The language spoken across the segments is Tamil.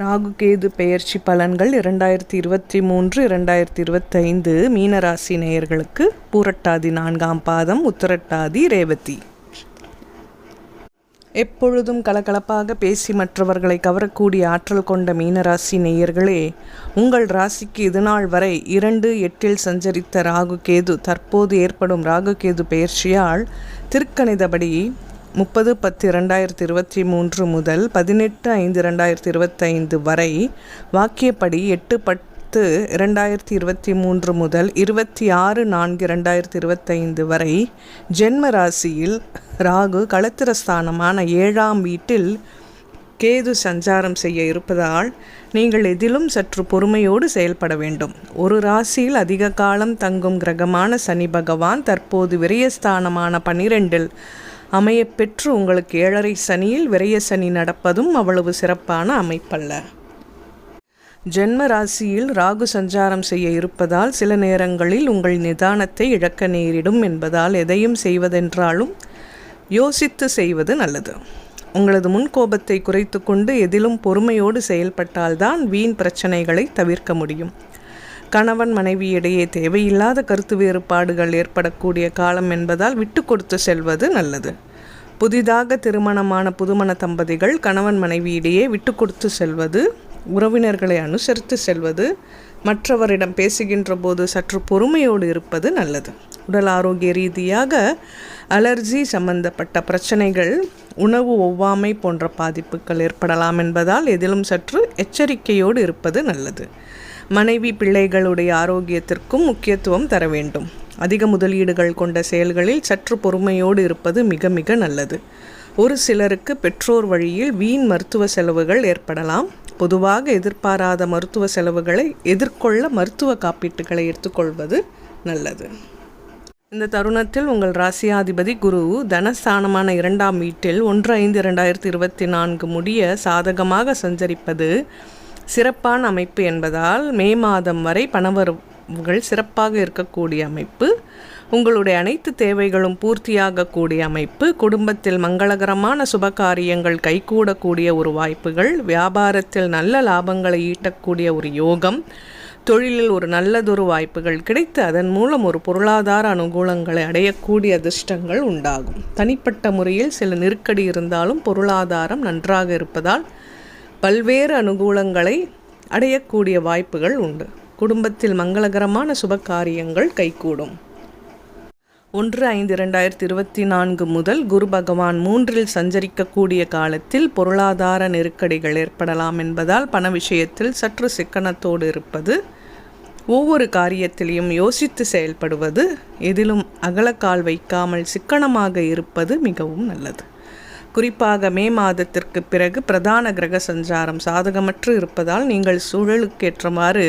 ராகுகேது பெயர்ச்சி பலன்கள் இரண்டாயிரத்தி இருபத்தி மூன்று இரண்டாயிரத்தி இருபத்தைந்து மீனராசி நேயர்களுக்கு பூரட்டாதி நான்காம் பாதம் உத்தரட்டாதி ரேவதி. எப்பொழுதும் கலகலப்பாக பேசி மற்றவர்களை கவரக்கூடிய ஆற்றல் கொண்ட மீனராசி நேயர்களே உங்கள் ராசிக்கு இதுநாள் வரை இரண்டு எட்டில் சஞ்சரித்த ராகு கேது தற்போது ஏற்படும் ராகு கேது பெயர்ச்சியால் திருக்கணிதபடி முப்பது பத்து இரண்டாயிரத்தி இருபத்தி மூன்று முதல் பதினெட்டு ஐந்து இரண்டாயிரத்தி இருபத்தைந்து வரை வாக்கியப்படி எட்டு பத்து இரண்டாயிரத்தி இருபத்தி மூன்று முதல் இருபத்தி ஆறு நான்கு இரண்டாயிரத்தி இருபத்தைந்து வரை ஜென்ம ராசியில் ராகு களத்திரஸ்தானமான ஏழாம் வீட்டில் கேது சஞ்சாரம் செய்ய இருப்பதால் நீங்கள் எதிலும் சற்று பொறுமையோடு செயல்பட வேண்டும். ஒரு ராசியில் அதிக காலம் தங்கும் கிரகமான சனி பகவான் தற்போது விரயஸ்தானமான பனிரெண்டில் அமையப்பெற்று உங்களுக்கு ஏழரை சனியில் விரய சனி நடப்பதும் அவ்வளவு சிறப்பான அமைப்பல்ல. ஜென்ம ராசியில் ராகு சஞ்சாரம் செய்ய இருப்பதால் சில நேரங்களில் உங்கள் நிதானத்தை இழக்க நேரிடும் என்பதால் எதையும் செய்வதென்றாலும் யோசித்து செய்வது நல்லது. உங்களது முன்கோபத்தை குறைத்து கொண்டு எதிலும் பொறுமையோடு செயல்பட்டால்தான் வீண் பிரச்சனைகளை தவிர்க்க முடியும். கணவன் மனைவி இடையே தேவையில்லாத கருத்து வேறுபாடுகள் ஏற்படக்கூடிய காலம் என்பதால் விட்டு கொடுத்து செல்வது நல்லது. புதிதாக திருமணமான புதுமண தம்பதிகள் கணவன் மனைவியிடையே விட்டு கொடுத்து செல்வது உறவினர்களை அனுசரித்து செல்வது மற்றவரிடம் பேசுகின்ற போது சற்று பொறுமையோடு இருப்பது நல்லது. உடல் ஆரோக்கிய ரீதியாக அலர்ஜி சம்பந்தப்பட்ட பிரச்சனைகள் உணவு ஒவ்வாமை போன்ற பாதிப்புகள் ஏற்படலாம் என்பதால் எதிலும் சற்று எச்சரிக்கையோடு இருப்பது நல்லது. மனைவி பிள்ளைகளுடைய ஆரோக்கியத்திற்கும் முக்கியத்துவம் தர வேண்டும். அதிக முதலீடுகள் கொண்ட செயல்களில் சற்று பொறுமையோடு இருப்பது மிக மிக நல்லது. ஒரு சிலருக்கு பெற்றோர் வழியில் வீண் மருத்துவ செலவுகள் ஏற்படலாம். பொதுவாக எதிர்பாராத மருத்துவ செலவுகளை எதிர்கொள்ள மருத்துவ காப்பீட்டுகளை எடுத்துக்கொள்வது நல்லது. இந்த தருணத்தில் உங்கள் ராசியாதிபதி குரு தனஸ்தானமான இரண்டாம் வீட்டில் ஒன்று ஐந்து இரண்டாயிரத்தி இருபத்தி நான்கு முடிய சாதகமாக சஞ்சரிப்பது சிறப்பான அமைப்பு என்பதால் மே மாதம் வரை பணவரவுகள் சிறப்பாக இருக்கக்கூடிய அமைப்பு. உங்களுடைய அனைத்து தேவைகளும் பூர்த்தியாகக்கூடிய அமைப்பு. குடும்பத்தில் மங்களகரமான சுபகாரியங்கள் கைகூடக்கூடிய ஒரு வாய்ப்புகள். வியாபாரத்தில் நல்ல லாபங்களை ஈட்டக்கூடிய ஒரு யோகம். தொழிலில் ஒரு நல்லதொரு வாய்ப்புகள் கிடைத்து அதன் மூலம் ஒரு பொருளாதார அனுகூலங்களை அடையக்கூடிய அதிர்ஷ்டங்கள் உண்டாகும். தனிப்பட்ட முறையில் சில நெருக்கடி இருந்தாலும் பொருளாதாரம் நன்றாக இருப்பதால் பல்வேறு அனுகூலங்களை அடையக்கூடிய வாய்ப்புகள் உண்டு. குடும்பத்தில் மங்களகரமான சுப காரியங்கள் கைகூடும். ஒன்று ஐந்து இரண்டாயிரத்தி இருபத்தி நான்கு முதல் குரு பகவான் மூன்றில் சஞ்சரிக்கக்கூடிய காலத்தில் பொருளாதார நெருக்கடிகள் ஏற்படலாம் என்பதால் பண விஷயத்தில் சற்று சிக்கனத்தோடு இருப்பது ஒவ்வொரு காரியத்திலையும் யோசித்து செயல்படுவது எதிலும் அகலக்கால் வைக்காமல் சிக்கனமாக இருப்பது மிகவும் நல்லது. குறிப்பாக மே மாதத்திற்கு பிறகு பிரதான கிரக சஞ்சாரம் சாதகமற்று இருப்பதால் நீங்கள் சூழலுக்கேற்றவாறு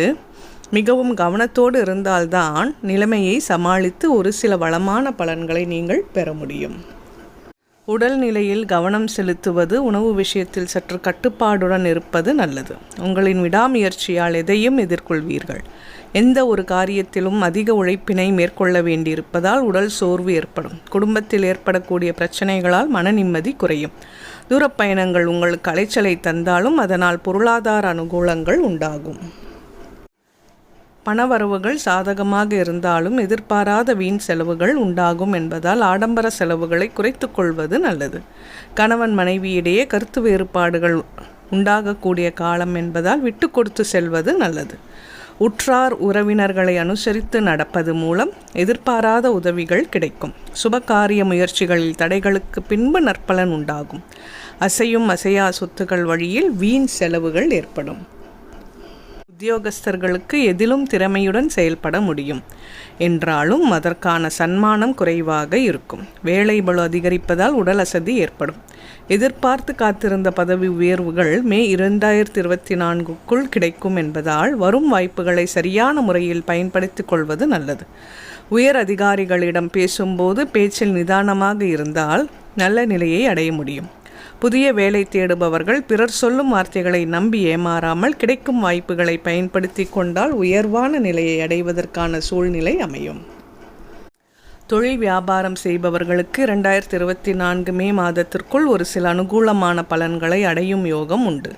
மிகவும் கவனத்தோடு இருந்தால்தான் நிலைமையை சமாளித்து ஒரு சில வளமான பலன்களை நீங்கள் பெற முடியும். உடல் நிலையில் கவனம் செலுத்துவது உணவு விஷயத்தில் சற்று கட்டுப்பாடுடன் இருப்பது நல்லது. உங்களின் விடாமுயற்சியால் எதையும் எதிர்கொள்வீர்கள். எந்த ஒரு காரியத்திலும் அதிக உழைப்பினை மேற்கொள்ள வேண்டியிருப்பதால் உடல் சோர்வு ஏற்படும். குடும்பத்தில் ஏற்படக்கூடிய பிரச்சனைகளால் மன நிம்மதி குறையும். தூரப்பயணங்கள் உங்களுக்கு அலைச்சலை தந்தாலும் அதனால் பொருளாதார அனுகூலங்கள் உண்டாகும். பணவரவுகள் சாதகமாக இருந்தாலும் எதிர்பாராத வீண் செலவுகள் உண்டாகும் என்பதால் ஆடம்பர செலவுகளை குறைத்து கொள்வது நல்லது. கணவன் மனைவியிடையே கருத்து வேறுபாடுகள் உண்டாகக்கூடிய காலம் என்பதால் விட்டு கொடுத்து செல்வது நல்லது. உற்றார் உறவினர்களை அனுசரித்து நடப்பது மூலம் எதிர்பாராத உதவிகள் கிடைக்கும். சுபகாரிய முயற்சிகளில் தடைகளுக்கு பின்பு நற்பலன் உண்டாகும். அசையும் அசையா சொத்துக்கள் வழியில் வீண் செலவுகள் ஏற்படும். உத்தியோகஸ்தர்களுக்கு எதிலும் திறமையுடன் செயல்பட முடியும். என்றாலும் அதற்கான சன்மானம் குறைவாக இருக்கும். வேலை பலு அதிகரிப்பதால் உடல் அசதி ஏற்படும். எதிர்பார்த்து காத்திருந்த பதவி உயர்வுகள் மே இரண்டாயிரத்தி இருபத்தி நான்குக்குள் கிடைக்கும் என்பதால் வரும் வாய்ப்புகளை சரியான முறையில் பயன்படுத்திக் கொள்வது நல்லது. உயர் அதிகாரிகளிடம் பேசும்போது பேச்சில் நிதானமாக இருந்தால் நல்ல நிலையை அடைய முடியும். புதிய வேலை தேடுபவர்கள் பிறர் சொல்லும் வார்த்தைகளை நம்பி ஏமாறாமல் கிடைக்கும் வாய்ப்புகளை பயன்படுத்தி கொண்டால் உயர்வான நிலையை அடைவதற்கான சூழ்நிலை அமையும். தொழில் வியாபாரம் செய்பவர்களுக்கு இரண்டாயிரத்தி இருபத்தி நான்கு மே மாதத்திற்குள் ஒரு சில அனுகூலமான பலன்களை அடையும் யோகம் உண்டு.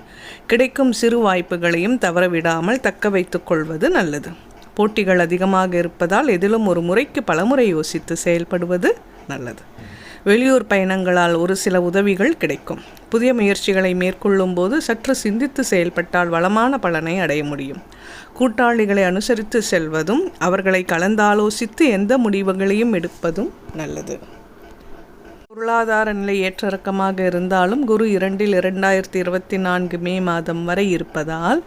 கிடைக்கும் சிறு வாய்ப்புகளையும் தவறவிடாமல் தக்க வைத்துக் கொள்வது நல்லது. போட்டிகள் அதிகமாக இருப்பதால் எதிலும் ஒரு முறைக்கு பலமுறை யோசித்து செயல்படுவது நல்லது. வெளியூர் பயணங்களால் ஒரு சில உதவிகள் கிடைக்கும். புதிய முயற்சிகளை மேற்கொள்ளும் போது சற்று சிந்தித்து செயல்பட்டால் வளமான பலனை அடைய முடியும். கூட்டாளிகளை அனுசரித்து செல்வதும் அவர்களை கலந்தாலோசித்து எந்த முடிவுகளையும் எடுப்பதும் நல்லது. பொருளாதார நிலை ஏற்றிறக்கமாக இருந்தாலும் குரு இரண்டில் இரண்டாயிரத்தி இருபத்தி நான்கு மே மாதம் வரை இருப்பதால்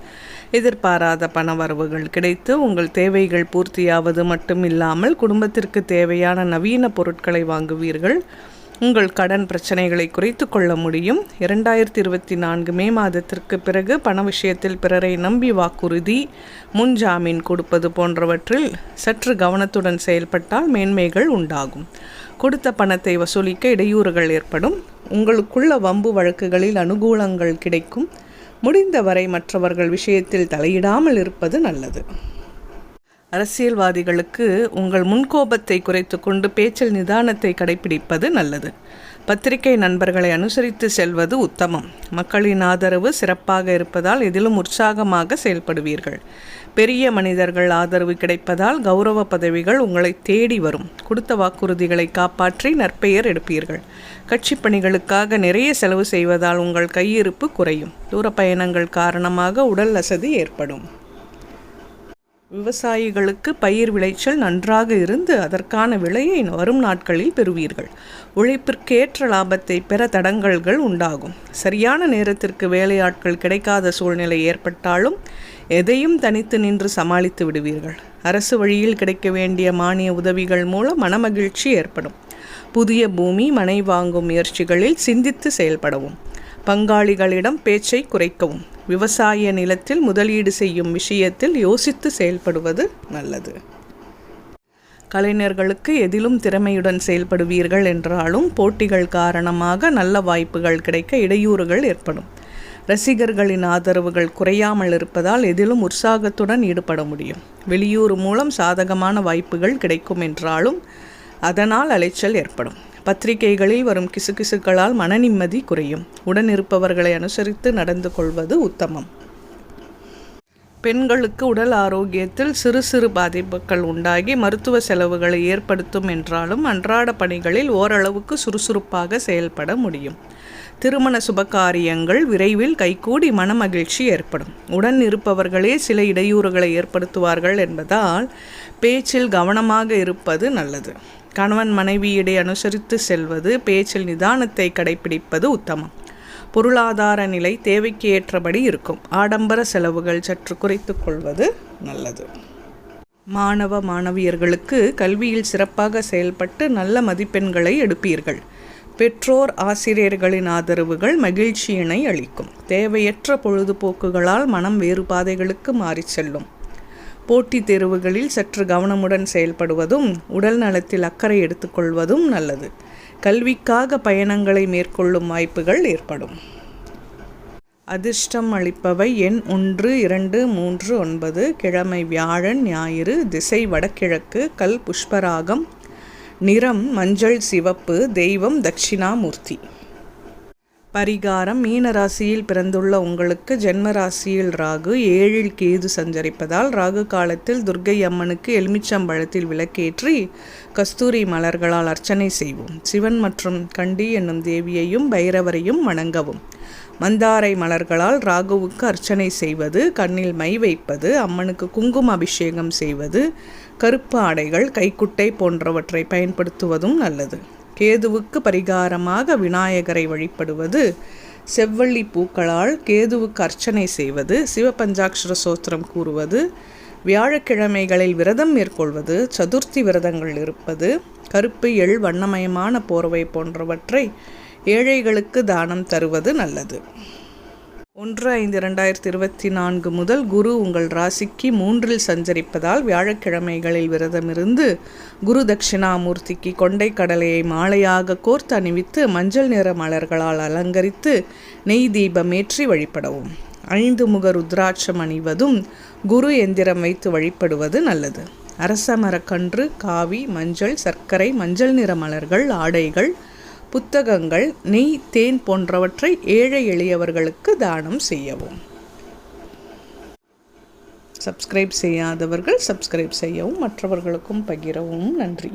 எதிர்பாராத பணவரவுகள் கிடைத்து உங்கள் தேவைகள் பூர்த்தியாவது மட்டும் இல்லாமல் குடும்பத்திற்கு தேவையான நவீன பொருட்களை வாங்குவீர்கள். உங்கள் கடன் பிரச்சனைகளை குறைத்து கொள்ள முடியும். இரண்டாயிரத்தி இருபத்தி நான்கு மே மாதத்திற்கு பிறகு பண விஷயத்தில் பிறரை நம்பி வாக்குறுதி முன்ஜாமீன் கொடுப்பது போன்றவற்றில் சற்று கவனத்துடன் செயல்பட்டால் மேன்மைகள் உண்டாகும். கொடுத்த பணத்தை வசூலிக்க இடையூறுகள் ஏற்படும். உங்களுக்குள்ள வம்பு வழக்குகளில் அனுகூலங்கள் கிடைக்கும். முடிந்தவரை மற்றவர்கள் விஷயத்தில் தலையிடாமல் இருப்பது நல்லது. அரசியல்வாதிகளுக்கு உங்கள் முன்கோபத்தை குறைத்து கொண்டு பேச்சில் நிதானத்தை கடைபிடிப்பது நல்லது. பத்திரிகை நண்பர்களை அனுசரித்து செல்வது உத்தமம். மக்களின் ஆதரவு சிறப்பாக இருப்பதால் எதிலும் உற்சாகமாக செயல்படுவீர்கள். பெரிய மனிதர்கள் ஆதரவு கிடைப்பதால் கௌரவ பதவிகள் உங்களை தேடி வரும். கொடுத்த வாக்குறுதிகளை காப்பாற்றி நற்பெயர் எடுப்பீர்கள். கட்சி பணிகளுக்காக நிறைய செலவு செய்வதால் உங்கள் கையிருப்பு குறையும். தூர பயணங்கள் காரணமாக உடல் அசதி ஏற்படும். விவசாயிகளுக்கு பயிர் விளைச்சல் நன்றாக இருந்து அதற்கான விலையை வரும் நாட்களில் பெறுவீர்கள். உழைப்பிற்கேற்ற லாபத்தை பெற தடங்கல்கள் உண்டாகும். சரியான நேரத்திற்கு வேலையாட்கள் கிடைக்காத சூழ்நிலை ஏற்பட்டாலும் எதையும் தனித்து நின்று சமாளித்து விடுவீர்கள். அரசு வழியில் கிடைக்க வேண்டிய மானிய உதவிகள் மூலம் மனமகிழ்ச்சி ஏற்படும். புதிய பூமி மனை வாங்கும் முயற்சிகளில் சிந்தித்து செயல்படவும். பங்காளிகளிடம் பேச்சை குறைக்கவும். விவசாய நிலத்தில் முதலீடு செய்யும் விஷயத்தில் யோசித்து செயல்படுவது நல்லது. கலைஞர்களுக்கு எதிலும் திறமையுடன் செயல்படுவீர்கள் என்றாலும் போட்டிகள் காரணமாக நல்ல வாய்ப்புகள் கிடைக்க இடையூறுகள் ஏற்படும். ரசிகர்களின் ஆதரவுகள் குறையாமல் இருப்பதால் எதிலும் உற்சாகத்துடன் ஈடுபட முடியும். வெளியூர் மூலம் சாதகமான வாய்ப்புகள் கிடைக்கும் என்றாலும் அதனால் அலைச்சல் ஏற்படும். பத்திரிகைகளில் வரும் கிசுகிசுக்களால் மன நிம்மதி குறையும். உடன் இருப்பவர்களை அனுசரித்து நடந்து கொள்வது உத்தமம். பெண்களுக்கு உடல் ஆரோக்கியத்தில் சிறு சிறு பாதிப்புகள் உண்டாகி மருத்துவ செலவுகளை ஏற்படுத்தும் என்றாலும் அன்றாட பணிகளில் ஓரளவுக்கு சுறுசுறுப்பாக செயல்பட முடியும். திருமண சுபகாரியங்கள் விரைவில் கைகூடி மனமகிழ்ச்சி ஏற்படும். உடன் இருப்பவர்களே சில இடையூறுகளை ஏற்படுத்துவார்கள் என்பதால் பேச்சில் கவனமாக இருப்பது நல்லது. கணவன் மனைவியிடை அனுசரித்து செல்வது பேச்சில் நிதானத்தை கடைபிடிப்பது உத்தமம். பொருளாதார நிலை தேவைக்கு ஏற்றபடி இருக்கும். ஆடம்பர செலவுகள் சற்று குறைத்து கொள்வது நல்லது. மாணவ மாணவியர்களுக்கு கல்வியில் சிறப்பாக செயல்பட்டு நல்ல மதிப்பெண்களை எடுப்பீர்கள். பெற்றோர் ஆசிரியர்களின் ஆதரவுகள் மகிழ்ச்சியினை அளிக்கும். தேவையற்ற பொழுதுபோக்குகளால் மனம் வேறு பாதைகளுக்கு மாறிச் செல்லும். போட்டித் தேர்வுகளில் சற்று கவனமுடன் செயல்படுவதும் உடல் நலத்தில் அக்கறை எடுத்துக்கொள்வதும் நல்லது. கல்விக்காக பயணங்களை மேற்கொள்ளும் வாய்ப்புகள் ஏற்படும். அதிர்ஷ்டம் அளிப்பவை எண் ஒன்று இரண்டு மூன்று ஒன்பது கிழமை வியாழன் ஞாயிறு திசை வடகிழக்கு கல் புஷ்பராகம் நிறம் மஞ்சள் சிவப்பு தெய்வம் தட்சிணாமூர்த்தி. பரிகாரம் மீன ராசியில் பிறந்துள்ள உங்களுக்கு ஜென்ம ராசியில் ராகு ஏழில் கேது சஞ்சரிப்பதால் ராகு காலத்தில் துர்கை அம்மனுக்கு எலுமிச்சம்பழத்தில் விளக்கேற்றி கஸ்தூரி மலர்களால் அர்ச்சனை செய்வோம். சிவன் மற்றும் கண்டி என்னும் தேவியையும் பைரவரையும் வணங்கவும். மந்தாரை மலர்களால் ராகுவுக்கு அர்ச்சனை செய்வது கண்ணில் மை வைப்பது அம்மனுக்கு குங்கும அபிஷேகம் செய்வது கருப்பு ஆடைகள் கைக்குட்டை போன்றவற்றை பயன்படுத்துவதும் நல்லது. கேதுவுக்கு பரிகாரமாக விநாயகரை வழிபடுவது. செவ்வள்ளி பூக்களால் கேதுவுக்கு அர்ச்சனை செய்வது. சிவபஞ்சாட்சர சோத்திரம் கூறுவது. வியாழக்கிழமைகளில் விரதம் மேற்கொள்வது. சதுர்த்தி விரதங்கள் இருப்பது. கருப்பு எள் வண்ணமயமான போர்வை போன்றவற்றை ஏழைகளுக்கு தானம் தருவது நல்லது. ஒன்று ஐந்து இரண்டாயிரத்தி இருபத்தி நான்கு முதல் குரு உங்கள் ராசிக்கு மூன்றில் சஞ்சரிப்பதால் வியாழக்கிழமைகளில் விரதமிருந்து குரு தட்சிணாமூர்த்திக்கு கொண்டை கடலையை மாலையாக கோர்த்து அணிவித்து மஞ்சள் நிற மலர்களால் அலங்கரித்து நெய் தீபமேற்றி வழிபடவும். ஐந்து முக ருத்ராட்சம் அணிவதும் குரு எந்திரம் வைத்து வழிபடுவது நல்லது. அரச மரக்கன்று காவி மஞ்சள் சர்க்கரை மஞ்சள் நிற மலர்கள் ஆடைகள் புத்தகங்கள் நெய் தேன் போன்றவற்றை ஏழை எளியவர்களுக்கு தானம் செய்யவும். சப்ஸ்கிரைப் செய்யாதவர்கள் சப்ஸ்கிரைப் செய்யவும் மற்றவர்களுக்கும் பகிரவும். நன்றி.